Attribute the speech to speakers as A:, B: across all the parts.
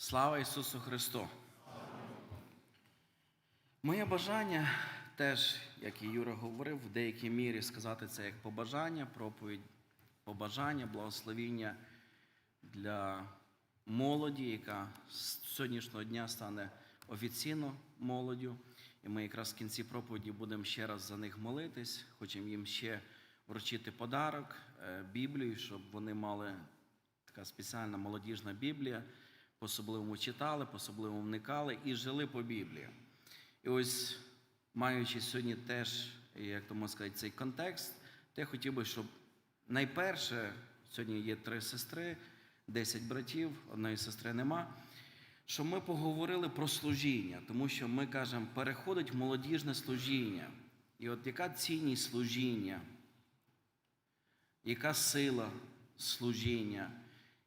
A: Слава Ісусу Христу! Моє бажання теж, як і Юра говорив, в деякій мірі сказати це як побажання, проповідь, побажання, благословіння для молоді, яка з сьогоднішнього дня стане офіційно молоддю. І ми якраз в кінці проповіді будемо ще раз за них молитись, хочемо їм ще вручити подарок, е, Біблію, щоб вони мали така спеціальна молодіжна Біблія, по-особливому читали, по-особливому вникали і жили по Біблії. І ось, маючи сьогодні теж, як то можна сказати, цей контекст, то я хотів би, щоб найперше, сьогодні є три сестри, десять братів, одної сестри нема, щоб ми поговорили про служіння, тому що ми кажемо, переходить молодіжне служіння. І от яка цінність служіння, яка сила служіння.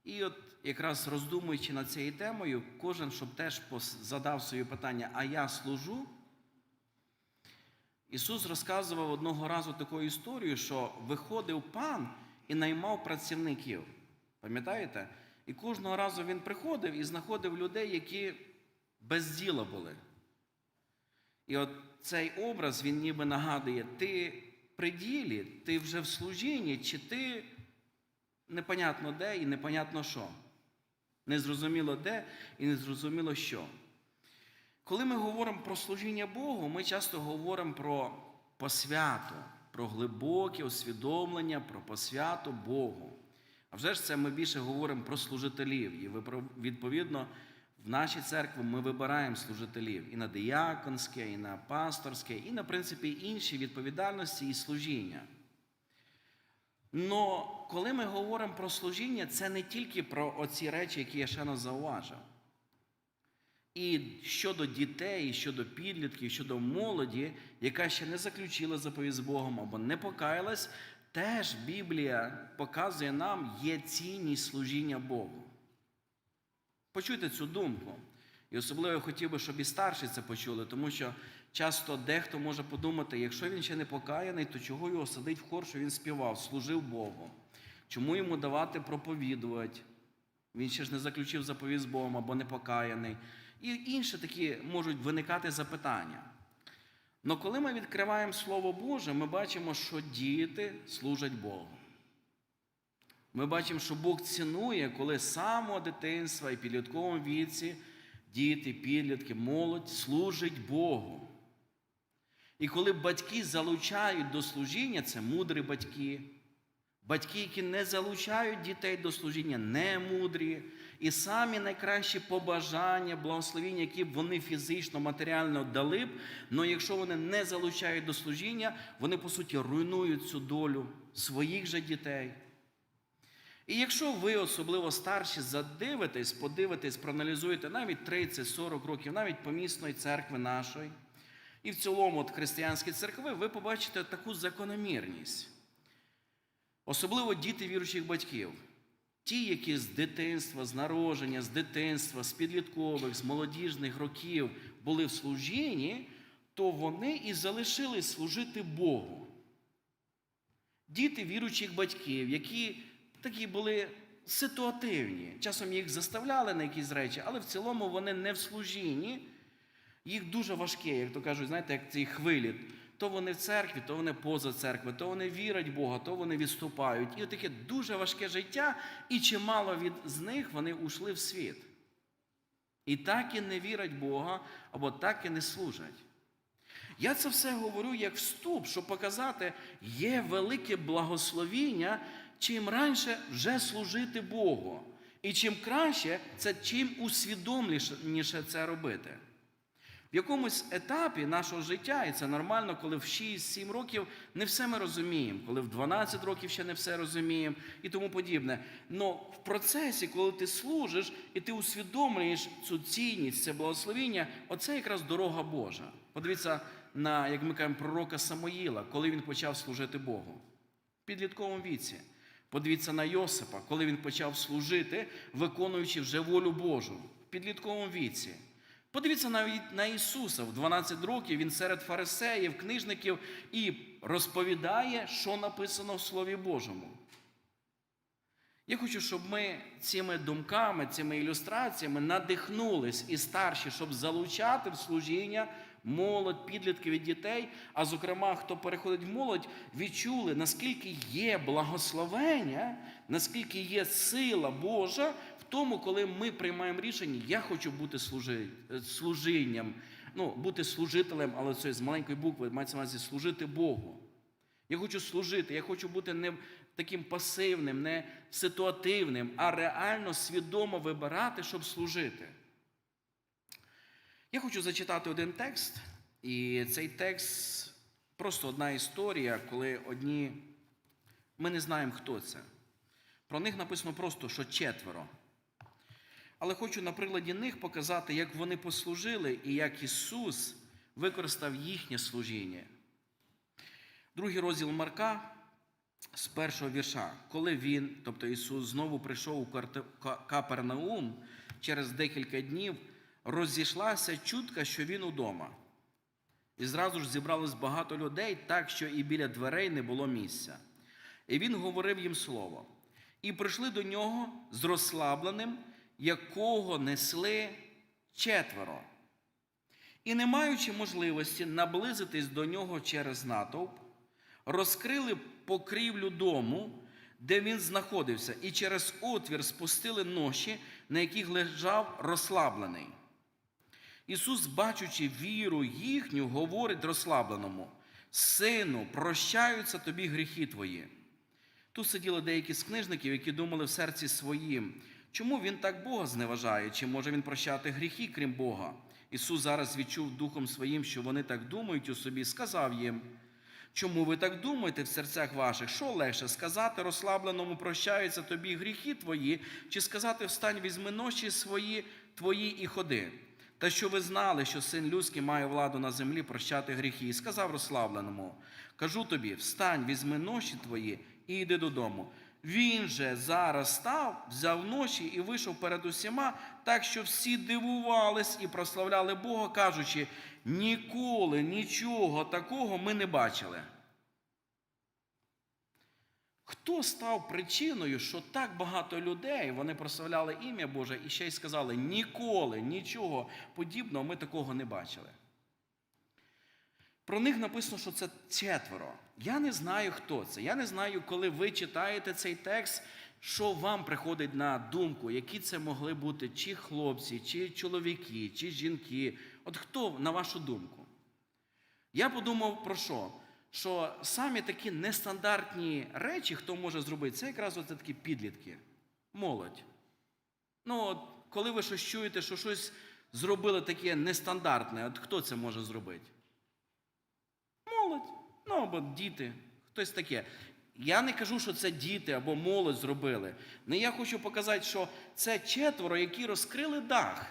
A: І от якраз роздумуючи над цією темою, кожен, щоб теж задав собі питання, а я служу. Ісус розказував одного разу таку історію, що виходив пан і наймав працівників. Пам'ятаєте? І кожного разу він приходив і знаходив людей, які без діла були. І от цей образ він ніби нагадує: ти при ділі, ти вже в служінні, чи ти непонятно де і непонятно що. Незрозуміло де і незрозуміло що. Коли ми говоримо про служіння Богу, ми часто говоримо про посвяту, про глибоке усвідомлення, про посвяту Богу. А вже ж це ми більше говоримо про служителів. І відповідно в нашій церкві ми вибираємо служителів і на дияконське, і на пасторське, і на принципі інші відповідальності і служіння. Но коли ми говоримо про служіння, це не тільки про оці речі, які я ще раз зауважив. І щодо дітей, і щодо підлітків, і щодо молоді, яка ще не заключила заповідь з Богом або не покаялась, теж Біблія показує нам є цінність служіння Богу. Почуйте цю думку. І особливо я хотів би, щоб і старші це почули, тому що часто дехто може подумати, якщо він ще не покаяний, то чого його садить в хор, що він співав, служив Богу? Чому йому давати проповідувати? Він ще ж не заключив заповідь з Богом або не покаяний. І інші такі можуть виникати запитання. Але коли ми відкриваємо Слово Боже, ми бачимо, що діти служать Богу. Ми бачимо, що Бог цінує, коли з самого дитинства і підлітковому віці діти, підлітки, молодь служать Богу. І коли батьки залучають до служіння, це мудрі батьки, батьки, які не залучають дітей до служіння, не мудрі, і самі найкращі побажання, благословіння, які б вони фізично, матеріально дали б, але якщо вони не залучають до служіння, вони по суті руйнують цю долю своїх же дітей. І якщо ви, особливо старші, задивитесь, подивитесь, проаналізуєте навіть 30-40 років, навіть помісної церкви нашої, і в цілому от християнські церкви, ви побачите таку закономірність. Особливо діти віруючих батьків. Ті, які з дитинства, з народження, з дитинства, з підліткових, з молодіжних років були в служінні, то вони і залишились служити Богу. Діти віруючих батьків, які такі були ситуативні. Часом їх заставляли на якісь речі, але в цілому вони не в служінні. Їх дуже важке, як то кажуть, знаєте, як ці хвилі. То вони в церкві, то вони поза церквою, то вони вірять в Бога, то вони відступають. І таке дуже важке життя, і чимало від з них вони ушли в світ. І так і не вірять Бога, або так і не служать. Я це все говорю як вступ, щоб показати, є велике благословіння, чим раніше вже служити Богу. І чим краще, це чим усвідомленіше це робити. В якомусь етапі нашого життя, і це нормально, коли в 6-7 років не все ми розуміємо, коли в 12 років ще не все розуміємо і тому подібне. Но в процесі, коли ти служиш і ти усвідомлюєш цю цінність, це благословіння, оце якраз дорога Божа. Подивіться на, як ми кажемо, пророка Самоїла, коли він почав служити Богу. В підлітковому віці. Подивіться на Йосипа, коли він почав служити, виконуючи вже волю Божу в підлітковому віці. Подивіться навіть на Ісуса в 12 років він серед фарисеїв, книжників і розповідає, що написано в Слові Божому. Я хочу, щоб ми цими думками, цими ілюстраціями надихнулись і старші, щоб залучати в служіння молодь, підлітків і дітей. А зокрема, хто переходить в молодь, відчули, наскільки є благословення, наскільки є сила Божа тому, коли ми приймаємо рішення, я хочу бути служи- е, служінням, ну, бути служителем, але це з маленької букви мається на увазі служити Богу. Я хочу служити, я хочу бути не таким пасивним, не ситуативним, а реально свідомо вибирати, щоб служити. Я хочу зачитати один текст, і цей текст просто одна історія, коли одні. Ми не знаємо, хто це. Про них написано просто, що четверо. Але хочу на прикладі них показати, як вони послужили і як Ісус використав їхнє служіння. Другий розділ Марка з першого вірша. Коли він, тобто Ісус, знову прийшов у Капернаум, через декілька днів розійшлася чутка, що він удома. І зразу ж зібралось багато людей, так що і біля дверей не було місця. І він говорив їм слово. І прийшли до нього з розслабленим, якого несли четверо. І, не маючи можливості наблизитись до нього через натовп, розкрили покрівлю дому, де він знаходився, і через отвір спустили ноші, на яких лежав розслаблений. Ісус, бачучи віру їхню, говорить розслабленому: Сину, прощаються тобі гріхи твої. Тут сиділи деякі з книжників, які думали в серці своїм, чому він так Бога зневажає, чи може він прощати гріхи, крім Бога? Ісус зараз відчув духом своїм, що вони так думають у собі, сказав їм, чому ви так думаєте в серцях ваших? Що легше сказати розслабленому прощаються тобі гріхи твої, чи сказати встань, візьми ноші свої твої і ходи? Та що ви знали, що син людський має владу на землі прощати гріхи, і сказав розслабленому: Кажу тобі, встань, візьми ноші твої і йди додому. Він же зараз став, взяв ноші і вийшов перед усіма, так що всі дивувались і прославляли Бога, кажучи: ніколи нічого такого ми не бачили. Хто став причиною, що так багато людей вони прославляли ім'я Боже і ще й сказали: ніколи нічого подібного ми такого не бачили. Про них написано, що це четверо. Я не знаю, хто це. Я не знаю, коли ви читаєте цей текст, що вам приходить на думку, які це могли бути чи хлопці, чи чоловіки, чи жінки. От хто, на вашу думку? Я подумав про що? Що самі такі нестандартні речі, хто може зробити, це якраз оце такі підлітки, молодь. Ну, от, коли ви щось чуєте, що щось зробили таке нестандартне, от хто це може зробити? Молодь, ну або діти, хтось таке. Я не кажу, що це діти або молодь зробили. Не я хочу показати, що це четверо, які розкрили дах.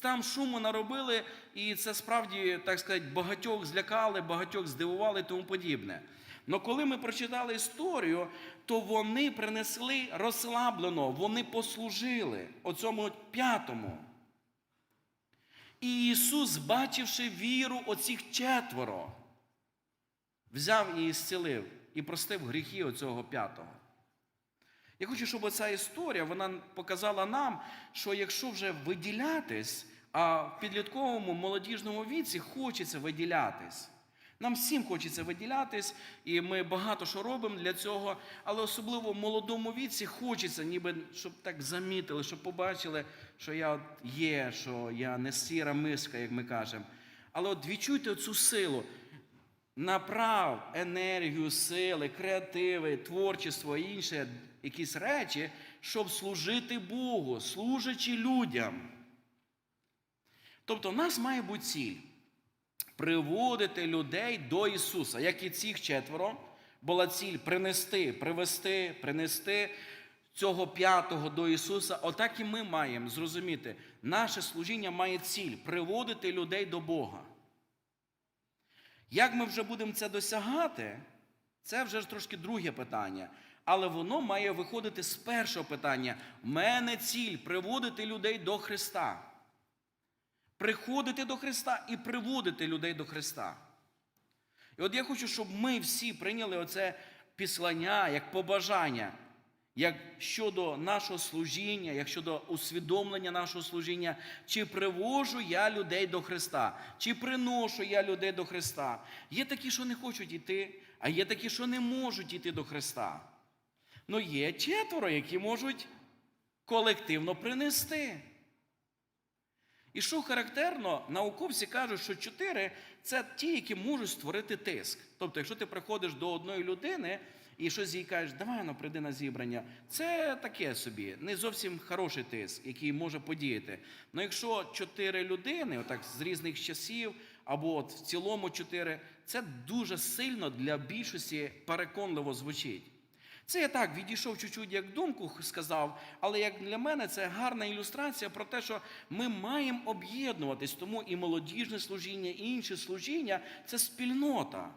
A: Там шуму наробили, і це справді, так сказати, багатьох злякали, багатьох здивували і тому подібне. Но коли ми прочитали історію, то вони принесли розслаблено, вони послужили оцьому п'ятому. І Ісус, бачивши віру оцих четверо, взяв і зцілив, і простив гріхи оцього п'ятого. Я хочу, щоб ця історія вона показала нам, що якщо вже виділятись, а в підлітковому молодіжному віці хочеться виділятись. Нам всім хочеться виділятись, і ми багато що робимо для цього, але особливо в молодому віці хочеться, ніби щоб так замітили, щоб побачили, що я от є, що я не сіра миска, як ми кажемо. Але от відчуйте цю силу. Направ енергію, сили, креативи, творчество і інші якісь речі, щоб служити Богу, служачи людям. Тобто, в нас має бути ціль приводити людей до Ісуса, як і цих четверо, була ціль принести, привести, принести цього п'ятого до Ісуса. Отак і ми маємо зрозуміти, наше служіння має ціль приводити людей до Бога. Як ми вже будемо це досягати, це вже ж трошки друге питання. Але воно має виходити з першого питання. В мене ціль приводити людей до Христа. Приходити до Христа і приводити людей до Христа. І от я хочу, щоб ми всі прийняли оце післання, як побажання, як щодо нашого служіння, як щодо усвідомлення нашого служіння, чи привожу я людей до Христа, чи приношу я людей до Христа. Є такі, що не хочуть йти, а є такі, що не можуть йти до Христа. Ну є четверо, які можуть колективно принести. І що характерно, науковці кажуть, що чотири це ті, які можуть створити тиск. Тобто, якщо ти приходиш до одної людини і щось їй кажеш, давай ну, прийди на зібрання, це таке собі, не зовсім хороший тиск, який може подіяти. Ну якщо чотири людини, отак з різних часів, або от в цілому чотири, це дуже сильно для більшості переконливо звучить. Це я так відійшов чуть-чуть як думку сказав, але як для мене це гарна ілюстрація про те, що ми маємо об'єднуватись, тому і молодіжне служіння, і інше служіння це спільнота.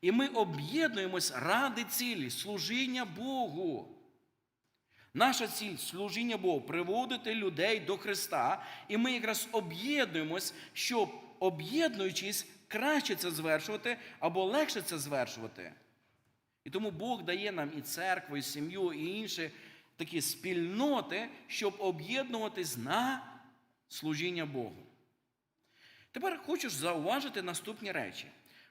A: І ми об'єднуємось ради цілі служіння Богу. Наша ціль служіння Богу приводити людей до Христа, і ми якраз об'єднуємось, щоб об'єднуючись, краще це звершувати або легше це звершувати. І тому Бог дає нам і церкву, і сім'ю, і інші такі спільноти, щоб об'єднуватись на служіння Богу. Тепер хочу зауважити наступні речі.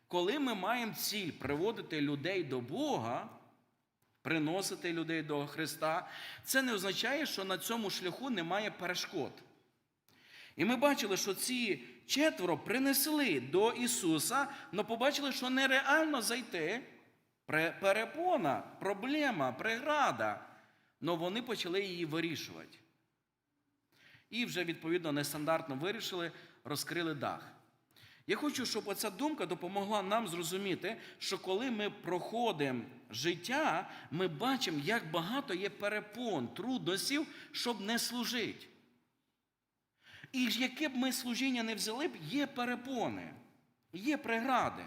A: Коли ми маємо ціль приводити людей до Бога, приносити людей до Христа, це не означає, що на цьому шляху немає перешкод. І ми бачили, що ці четверо принесли до Ісуса, але побачили, що нереально зайти. Перепона, проблема, преграда. Але вони почали її вирішувати. І вже, відповідно, нестандартно вирішили, розкрили дах. Я хочу, щоб оця думка допомогла нам зрозуміти, що коли ми проходимо життя, ми бачимо, як багато є перепон, труднощів, щоб не служити. І яке б ми служіння не взяли б, є перепони, є прегради.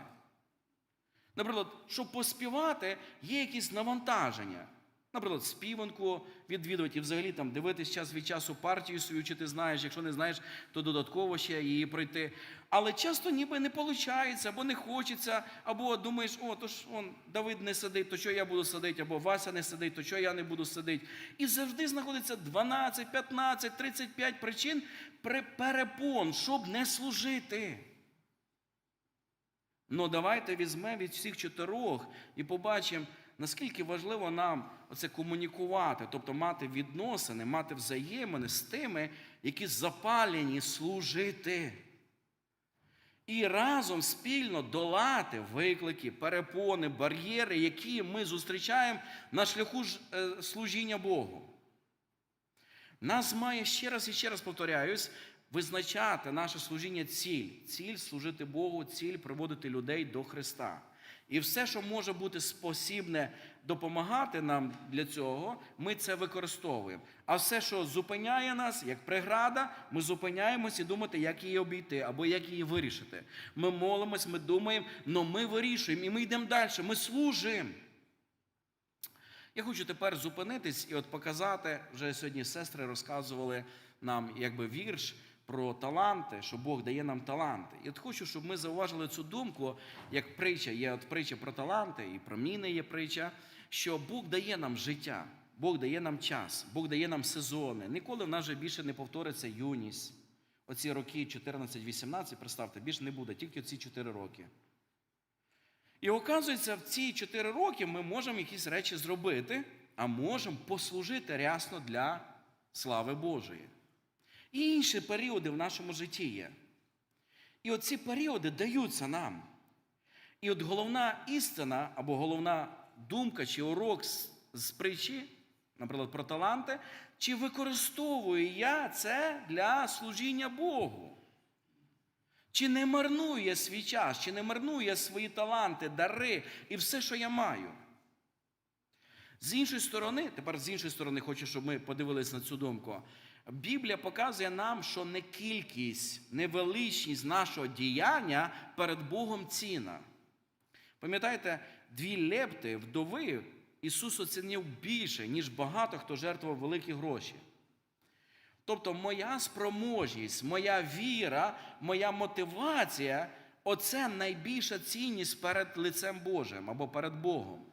A: Наприклад, щоб поспівати, є якісь навантаження. Наприклад, співанку відвідувати і взагалі там дивитись час від часу партію свою, чи ти знаєш, якщо не знаєш, то додатково ще її пройти. Але часто ніби не виходить, або не хочеться, або думаєш, о, то ж он, Давид не сидить, то що я буду сидити, або Вася не сидить, то що я не буду сидити. І завжди знаходиться 12, 15, 35 причин перепон, щоб не служити. Ну, давайте візьмемо від всіх чотирьох і побачимо, наскільки важливо нам оце комунікувати, тобто мати відносини, мати взаємини з тими, які запалені служити. І разом спільно долати виклики, перепони, бар'єри, які ми зустрічаємо на шляху е, служіння Богу. Нас має ще раз і ще раз повторяюсь, визначати наше служіння ціль, ціль служити Богу, ціль приводити людей до Христа. І все, що може бути спосібне допомагати нам для цього, ми це використовуємо. А все, що зупиняє нас, як преграда, ми зупиняємось і думаємо, як її обійти або як її вирішити. Ми молимось, ми думаємо, але ми вирішуємо і ми йдемо далі, ми служимо. Я хочу тепер зупинитись і от показати, вже сьогодні сестри розказували нам якби вірш про таланти, що Бог дає нам таланти. І от хочу, щоб ми зауважили цю думку, як притча, є от притча про таланти, і про міни є притча, що Бог дає нам життя, Бог дає нам час, Бог дає нам сезони. Ніколи в нас вже більше не повториться юність. Оці роки 14-18, представте, більше не буде, тільки ці 4 роки. І оказується, в ці 4 роки ми можемо якісь речі зробити, а можемо послужити рясно для слави Божої. І інші періоди в нашому житті є. І оці періоди даються нам. І от головна істина або головна думка чи урок з, притчі, наприклад, про таланти, чи використовую я це для служіння Богу? Чи не марную я свій час, чи не марную я свої таланти, дари і все, що я маю? З іншої сторони, тепер з іншої сторони, хочу, щоб ми подивилися на цю думку. Біблія показує нам, що не кількість, не величність нашого діяння перед Богом ціна. Пам'ятаєте, дві лепти вдови Ісус оцінив більше, ніж багато хто жертвував великі гроші. Тобто, моя спроможність, моя віра, моя мотивація оце найбільша цінність перед лицем Божим або перед Богом.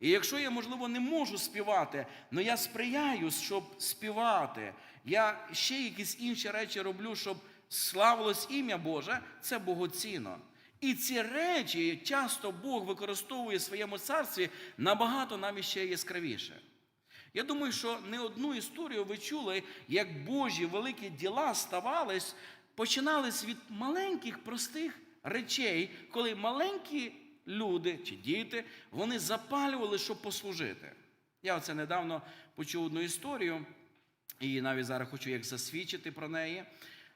A: І якщо я, можливо, не можу співати, але я сприяю, щоб співати, я ще якісь інші речі роблю, щоб славилось ім'я Боже, це богоцінно. І ці речі часто Бог використовує в своєму царстві набагато навіть ще яскравіше. Я думаю, що не одну історію ви чули, як Божі великі діла ставались, починались від маленьких простих речей, коли маленькі люди чи діти вони запалювали, щоб послужити. Я оце недавно почув одну історію, і навіть зараз хочу як засвідчити про неї.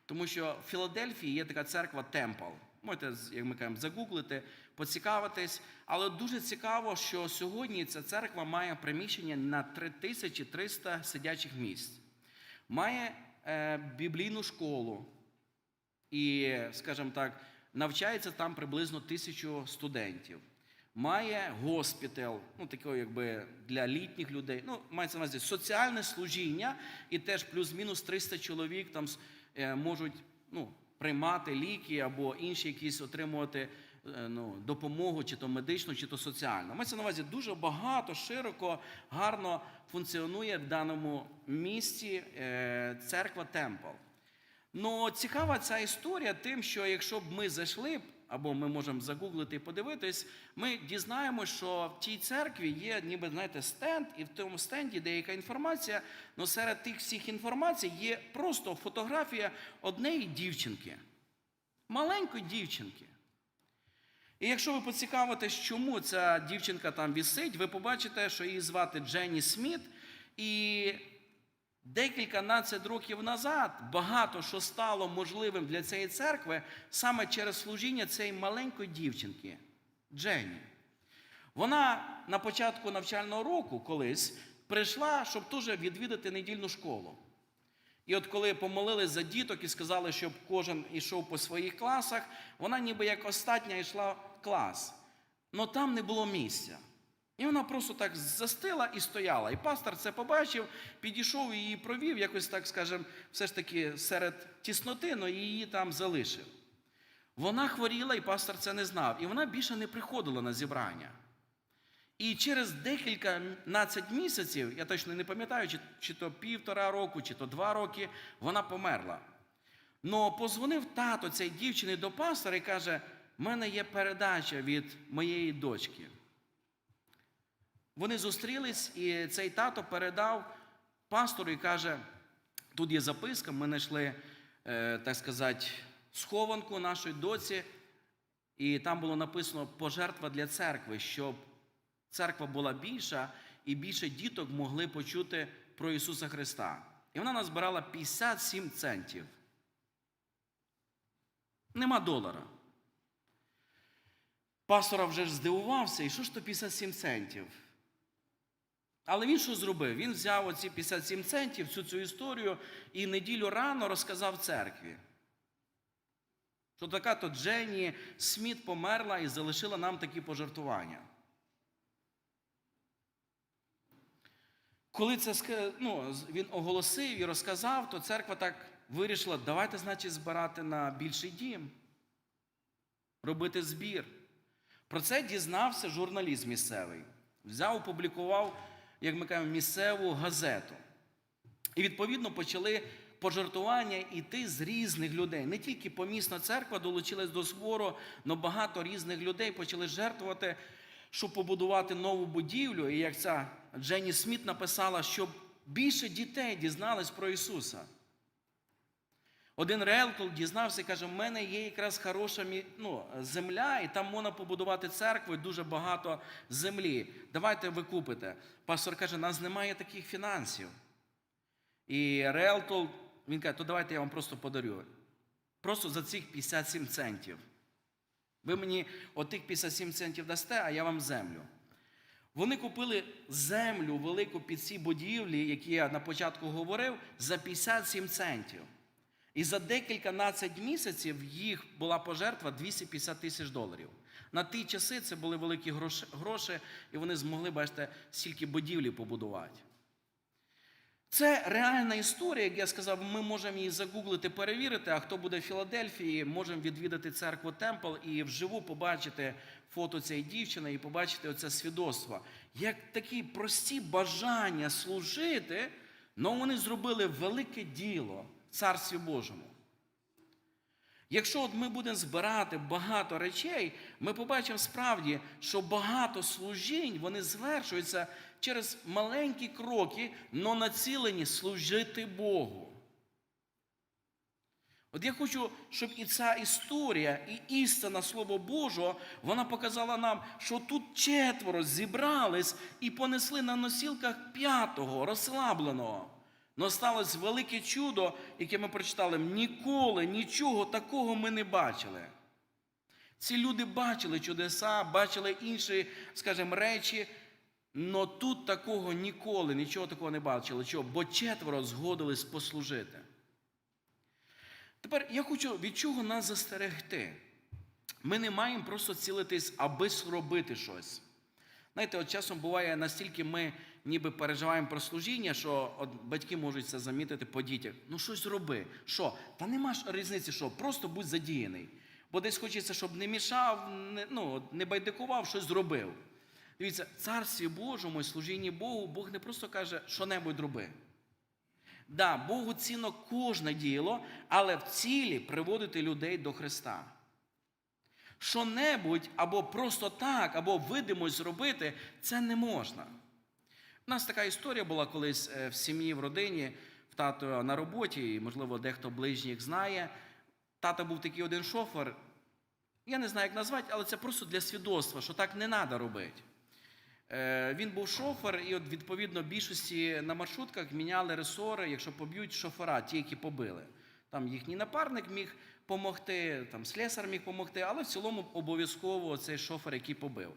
A: Тому що в Філадельфії є така церква Темпл. Можете, як ми кажемо, загуглити, поцікавитись. Але дуже цікаво, що сьогодні ця церква має приміщення на 3300 сидячих місць. Має е, біблійну школу. І, скажімо так, навчається там приблизно тисячу студентів. Має госпітал, ну такий якби для літніх людей. Ну, мається на увазі соціальне служіння, і теж плюс-мінус 300 чоловік там е, можуть ну, приймати ліки або інші якісь отримувати е, ну, допомогу, чи то медичну, чи то соціальну. Мається на увазі дуже багато, широко, гарно функціонує в даному місті е, церква Темпл. Ну, цікава ця історія тим, що якщо б ми зайшли, або ми можемо загуглити і подивитись, ми дізнаємося, що в тій церкві є, ніби знаєте, стенд, і в тому стенді деяка інформація. але серед тих всіх інформацій є просто фотографія однієї дівчинки, маленької дівчинки. І якщо ви поцікавитесь, чому ця дівчинка там вісить, ви побачите, що її звати Дженні Сміт. І декілька надцять років назад багато що стало можливим для цієї церкви саме через служіння цієї маленької дівчинки Дженні. Вона на початку навчального року колись прийшла, щоб теж відвідати недільну школу. І от коли помолились за діток і сказали, щоб кожен йшов по своїх класах, вона ніби як остання йшла в клас. Але там не було місця. І вона просто так застила і стояла. І пастор це побачив, підійшов і її провів, якось так, скажемо, все ж таки серед тісноти, але її там залишив. Вона хворіла, і пастор це не знав. І вона більше не приходила на зібрання. І через декілька надцять місяців, я точно не пам'ятаю, чи, чи то півтора року, чи то два роки, вона померла. Но позвонив тато цієї дівчини до пастора і каже: в мене є передача від моєї дочки. Вони зустрілись, і цей тато передав пастору і каже: тут є записка, ми знайшли, е, так сказати, схованку нашої доці, і там було написано пожертва для церкви, щоб церква була більша і більше діток могли почути про Ісуса Христа. І вона назбирала 57 центів. Нема долара. Пастора вже здивувався, і що ж то 57 центів? Але він що зробив? Він взяв оці 57 центів, всю цю історію, і неділю рано розказав церкві. Що така то Дженні Сміт померла і залишила нам такі пожертвування. Коли це ну, він оголосив і розказав, то церква так вирішила, давайте, значить, збирати на більший дім, робити збір. Про це дізнався журналіст місцевий. Взяв, опублікував, як ми кажемо, місцеву газету. І відповідно почали пожертвування йти з різних людей. Не тільки помісна церква долучилась до збору, але багато різних людей почали жертвувати, щоб побудувати нову будівлю. І як ця Дженні Сміт написала, щоб більше дітей дізнались про Ісуса. Один реалтор дізнався і каже: в мене є якраз хороша ну, земля, і там можна побудувати церкву, і дуже багато землі. Давайте ви купите. Пастор каже, нас немає таких фінансів. І реалтор, він каже, то давайте я вам просто подарю. Просто за цих 57 центів. Ви мені отих 57 центів дасте, а я вам землю. Вони купили землю велику під ці будівлі, які я на початку говорив, за 57 центів. І за декілька надцять місяців їх була пожертва 250 тисяч доларів. На ті часи це були великі гроші, і вони змогли, бачите, стільки будівлі побудувати. Це реальна історія, як я сказав, ми можемо її загуглити, перевірити. А хто буде в Філадельфії, можемо відвідати церкву Темпл і вживу побачити фото цієї дівчини і побачити оце свідоцтво, як такі прості бажання служити, але вони зробили велике діло Царстві Божому. Якщо от ми будемо збирати багато речей, ми побачимо справді, що багато служінь вони звершуються через маленькі кроки, але націлені служити Богу. От я хочу, щоб і ця історія, і істина Слова Божого, вона показала нам, що тут четверо зібрались і понесли на носілках п'ятого, розслабленого. Но сталося велике чудо, яке ми прочитали. Ніколи нічого такого ми не бачили. Ці люди бачили чудеса, бачили інші, скажімо, речі, але тут такого ніколи, нічого такого не бачили. Чого? Бо четверо згодились послужити. Тепер я хочу від чого нас застерегти. Ми не маємо просто цілитись, аби зробити щось. Знаєте, от часом буває настільки ми ніби переживаємо про служіння, що от батьки можуть це замітити по дітях. Ну щось зроби. Що? Та нема ж різниці, що просто будь задіяний. Бо десь хочеться, щоб не мішав, не, ну, не байдикував, щось зробив. Дивіться, царстві Божому і служінні Богу Бог не просто каже, що небудь роби. Да, Богу цінно кожне діло, але в цілі приводити людей до Христа. Що-небудь або просто так, або видимось зробити, це не можна. У нас така історія була колись е, в сім'ї, в родині, в тато на роботі, і, можливо, дехто ближніх знає. Тато був такий один шофер. Я не знаю, як назвати, але це просто для свідоцтва, що так не треба робити. Е, Він був шофер, і от відповідно більшості на маршрутках міняли ресори, якщо поб'ють шофера, ті, які побили. Там їхній напарник міг допомогти, там слесар міг допомогти, але в цілому обов'язково цей шофер, який побив.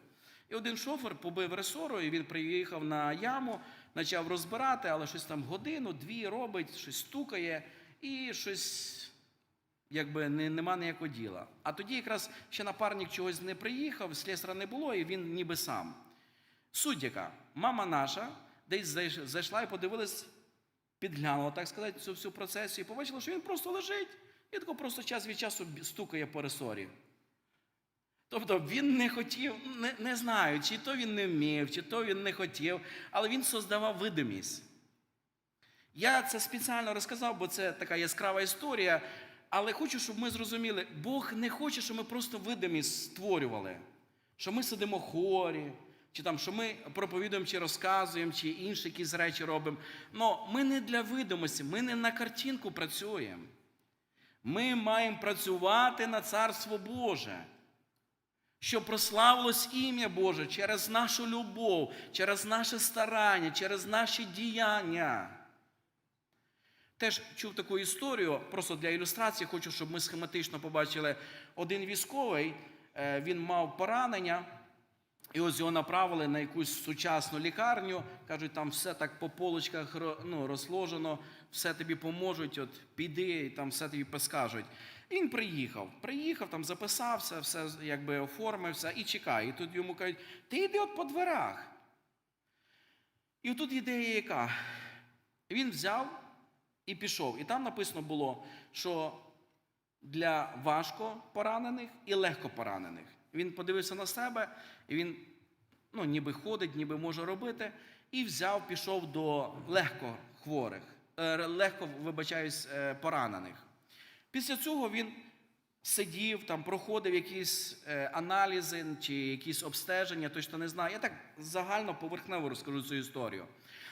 A: І один шофер побив ресору, і він приїхав на яму, почав розбирати, але щось там годину, дві робить, щось стукає і щось якби не, нема ніякого діла. А тоді якраз ще напарник чогось не приїхав, слесара не було, і він ніби сам. Суть яка, мама наша десь зайшла і подивилась, підглянула, так сказати, цю всю процесію, і побачила, що він просто лежить і тако просто час від часу стукає по ресорі. Тобто він не хотів, не, не знаю, чи то він не вмів, чи то він не хотів, але він создавав видимість. Я це спеціально розказав, бо це така яскрава історія. Але хочу, щоб ми зрозуміли, Бог не хоче, щоб ми просто видимість створювали, що ми сидимо хорі, чи там, що ми проповідуємо, чи розказуємо, чи інші якісь речі робимо. Но ми не для видимості, ми не на картинку працюємо. Ми маємо працювати на Царство Боже щоб прославилось ім'я Боже через нашу любов, через наше старання, через наші діяння. Теж чув таку історію, просто для ілюстрації, хочу, щоб ми схематично побачили. Один військовий, е, він мав поранення, і ось його направили на якусь сучасну лікарню. Кажуть, там все так по полочках ну, розложено, все тобі поможуть, от піди, і там все тобі поскажуть. І він приїхав. Приїхав, там записався, все якби оформився і чекає. І тут йому кажуть, ти йди от по дверах. І тут ідея яка? Він взяв і пішов. І там написано було, що для важко поранених і легко поранених. Він подивився на себе, і він ну, ніби ходить, ніби може робити, і взяв, пішов до легко хворих, е, легко, вибачаюсь, е, поранених. Після цього він сидів, там проходив якісь е, аналізи чи якісь обстеження, точно не знаю. Я так загально поверхнево розкажу цю історію.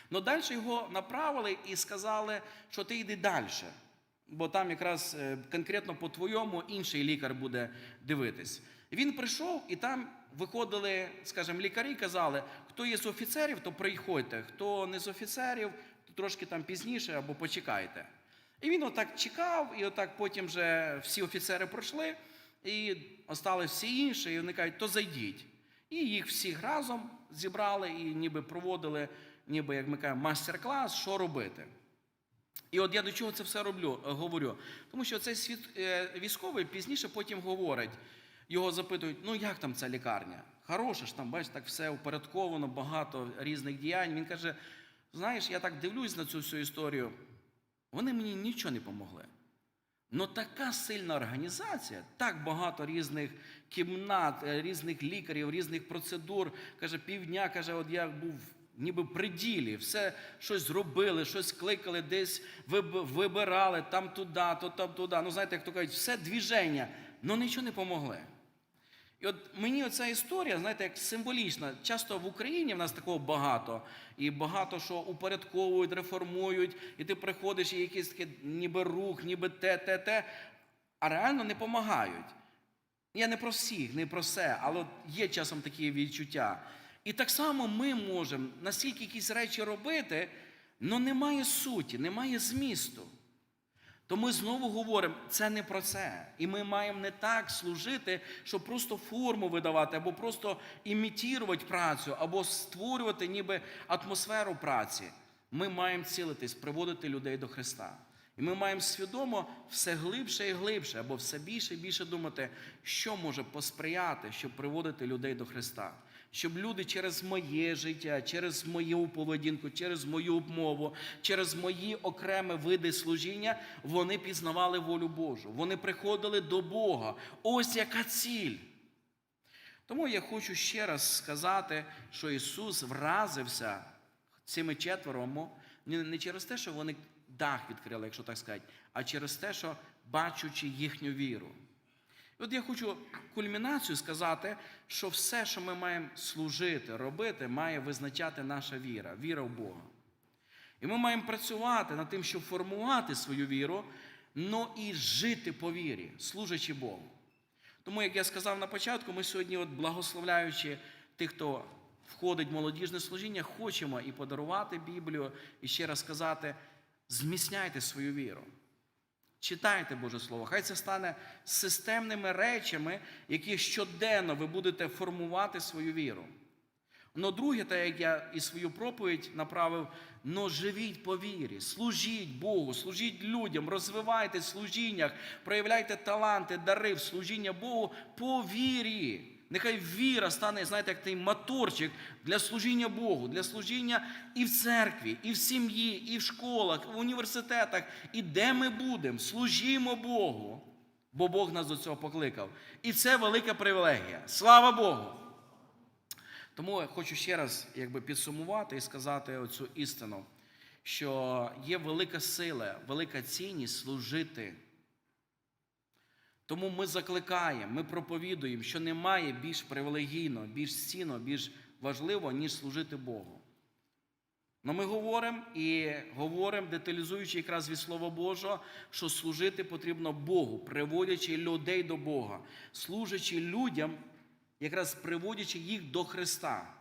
A: Но далі його направили і сказали, що ти йди далі. Бо там якраз конкретно по твоєму інший лікар буде дивитись. Він прийшов, і там виходили, скажімо, лікарі і казали, хто є з офіцерів, то приходьте, хто не з офіцерів, то трошки там пізніше або почекайте. І він отак чекав, і отак потім вже всі офіцери пройшли, і остались всі інші, і вони кажуть, то зайдіть. І їх всіх разом зібрали і ніби проводили, ніби, як ми кажемо, мастер-клас, що робити. І от я до чого це все роблю, говорю. Тому що цей світ, е, військовий пізніше потім говорить, його запитують, ну як там ця лікарня? Хороша ж там, бачиш, так все упорядковано, багато різних діянь. Він каже: знаєш, я так дивлюсь на цю всю історію, вони мені нічого не помогли. Ну така сильна організація, так багато різних кімнат, е, різних лікарів, різних процедур. Каже, півдня, каже, от я був ніби в приділі, все щось зробили, щось кликали, десь вибирали там туди, то там туди. Ну, знаєте, як то кажуть, все двіження, але нічого не помогли. І от мені оця історія, знаєте, як символічна. Часто в Україні в нас такого багато, і багато що упорядковують, реформують, і ти приходиш, і якийсь такий ніби рух, ніби те, те, те, а реально не допомагають. Я не про всіх, не про все, але є часом такі відчуття. І так само ми можемо настільки якісь речі робити, але немає суті, немає змісту. То ми знову говоримо, це не про це. І ми маємо не так служити, щоб просто форму видавати, або просто імітувати працю, або створювати ніби атмосферу праці. Ми маємо цілитись, приводити людей до Христа. І ми маємо свідомо все глибше і глибше, або все більше і більше думати, що може посприяти, щоб приводити людей до Христа. Щоб люди через моє життя, через мою поведінку, через мою мову, через мої окремі види служіння, вони пізнавали волю Божу. Вони приходили до Бога. Ось яка ціль. Тому я хочу ще раз сказати, що Ісус вразився цими четвером не не через те, що вони дах відкрили, якщо так сказати, а через те, що бачучи їхню віру. І от я хочу кульмінацію сказати, що все, що ми маємо служити, робити, має визначати наша віра, віра в Бога. І ми маємо працювати над тим, щоб формувати свою віру, але і жити по вірі, служачи Богу. Тому, як я сказав на початку, ми сьогодні, от благословляючи тих, хто входить в молодіжне служіння, хочемо і подарувати Біблію, і ще раз сказати: зміцняйте свою віру. Читайте Боже Слово. Хай це стане системними речами, які щоденно ви будете формувати свою віру. Но друге, те, як я і свою проповідь направив, но живіть по вірі, служіть Богу, служіть людям, розвивайте служіннях, проявляйте таланти, дари в служіння Богу по вірі. Нехай віра стане, знаєте, як той моторчик для служіння Богу, для служіння і в церкві, і в сім'ї, і в школах, в університетах, і де ми будемо, служімо Богу, бо Бог нас до цього покликав. І це велика привілегія. Слава Богу! Тому я хочу ще раз якби, підсумувати і сказати оцю істину, що є велика сила, велика цінність служити. Тому ми закликаємо, ми проповідуємо, що немає більш привілегійного, більш цінного, більш важливого, ніж служити Богу. Но ми говоримо і говоримо, деталізуючи якраз від Слова Божого, що служити потрібно Богу, приводячи людей до Бога, служачи людям, якраз приводячи їх до Христа.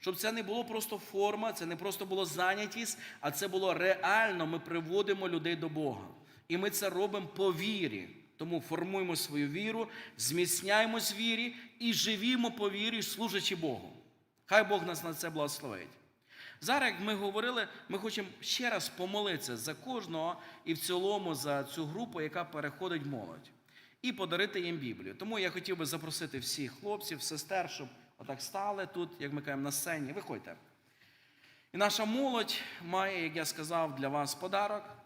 A: Щоб це не було просто форма, це не просто було зайнятість, а це було реально. Ми приводимо людей до Бога. І ми це робимо по вірі. Тому формуємо свою віру, зміцняємось вірі і живімо по вірі, служачи Богу. Хай Бог нас на це благословить. Зараз, як ми говорили, ми хочемо ще раз помолитися за кожного і в цілому за цю групу, яка переходить молодь, і подарити їм Біблію. Тому я хотів би запросити всіх хлопців, сестер, щоб отак стали тут, як ми кажемо, на сцені. Виходьте. І наша молодь має, як я сказав, для вас подарок.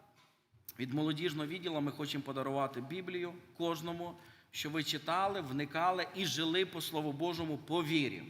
A: Від молодіжного відділу ми хочемо подарувати Біблію кожному, що ви читали, вникали і жили по Слову Божому по вірі.